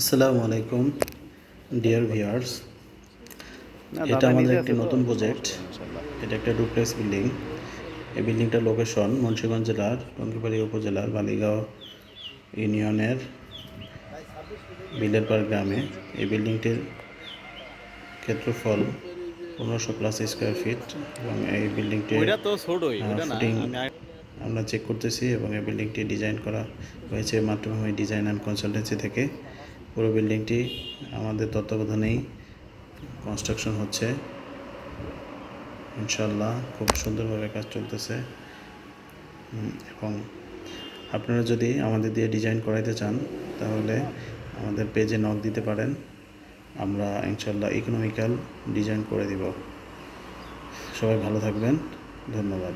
আসসালামু আলাইকুম dear viewers. এটা আমাদের একটি নতুন প্রজেক্ট এটা একটা ডুপ্লেক্স বিল্ডিং এই বিল্ডিংটার লোকেশন মুন্সিগঞ্জ জেলার টঙ্গিবাড়ি উপজেলার বালিগাঁও ইউনিয়নের বিলেরপাড় গ্রামে। এই বিল্ডিংটির ক্ষেত্রফল পনেরোশো প্লাস স্কোয়ার ফিট এবং এই বিল্ডিংটির ফুটিং আমরা চেক করতেছি এবং এই বিল্ডিংটি ডিজাইন করা হয়েছে মাতৃভূমি ডিজাইন অ্যান্ড কনসালটেন্সি থেকে। পুরো বিল্ডিংটি আমাদের তত্ত্বাবধানেই কনস্ট্রাকশন হচ্ছে। ইনশাল্লাহ খুব সুন্দরভাবে কাজ চলতেছে। এবং আপনারা যদি আমাদের দিয়ে ডিজাইন করাইতে চান, তাহলে আমাদের পেজে নক দিতে পারেন। আমরা ইনশাল্লাহ ইকোনমিক্যাল ডিজাইন করে দিব। সবাই ভালো থাকবেন। ধন্যবাদ।